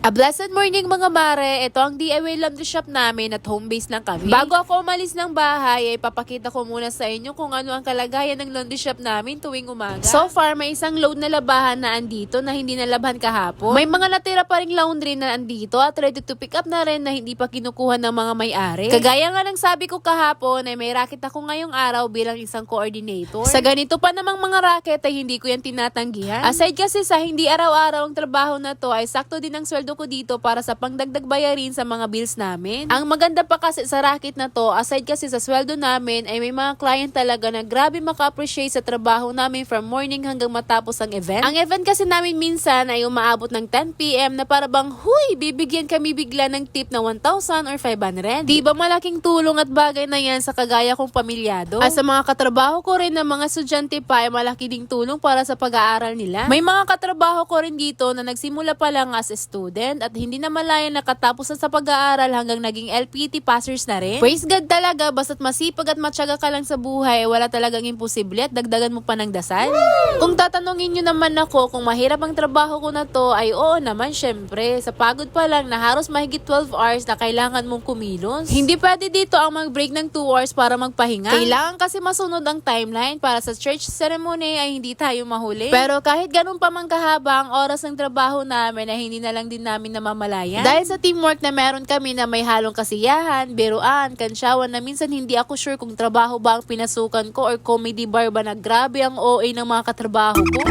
A blessed morning mga mare, ito ang DIY laundry shop namin at home base lang kami. Bago ako umalis ng bahay, ay papakita ko muna sa inyo kung ano ang kalagayan ng laundry shop namin tuwing umaga. So far, may isang load na labahan na andito na hindi nalaban kahapon. May mga natira pa ring laundry na andito at ready to pick up na rin na hindi pa kinukuha ng mga may-ari. Kagaya nga ng sabi ko kahapon ay may racket ako ngayong araw bilang isang coordinator. Sa ganito pa namang mga racket ay hindi ko yan tinatanggihan. Aside kasi sa hindi araw-araw ang trabaho na to ay sakto din ang sweldo ko dito para sa pangdagdag bayarin sa mga bills namin. Ang maganda pa kasi sa racket na to, aside kasi sa sweldo namin ay may mga client talaga na grabe maka-appreciate sa trabaho namin from morning hanggang matapos ang event. Ang event kasi namin minsan ay umaabot ng 10pm na para bang, huy, bibigyan kami bigla ng tip na 1,000 or 500. Di ba malaking tulong at bagay na yan sa kagaya kong pamilyado? At sa mga katrabaho ko rin na mga estudyante pa ay malaki ding tulong para sa pag-aaral nila. May mga katrabaho ko rin dito na nagsimula pa lang as a student at hindi na malaya nakatapos na sa pag-aaral hanggang naging LPT passers na rin. Praise God talaga, basta't masipag at matyaga ka lang sa buhay, wala talagang imposible at dagdagan mo pa ng dasal. Kung tatanungin nyo naman ako kung mahirap ang trabaho ko na to, ay oo naman syempre. Sa pagod pa lang na halos mahigit 12 hours na kailangan mong kumilos. Hindi pwede dito ang mag-break ng 2 hours para magpahinga. Kailangan kasi masunod ang timeline para sa church ceremony ay hindi tayo mahuli. Pero kahit ganun pa man kahaba ang oras ng trabaho namin ay hindi na lang din namin namamalayan. Dahil sa teamwork na meron kami na may halong kasiyahan, biruan, kansyawan na minsan hindi ako sure kung trabaho ba ang pinasukan ko or comedy bar ba na grabe ang OA ng mga katrabaho ko.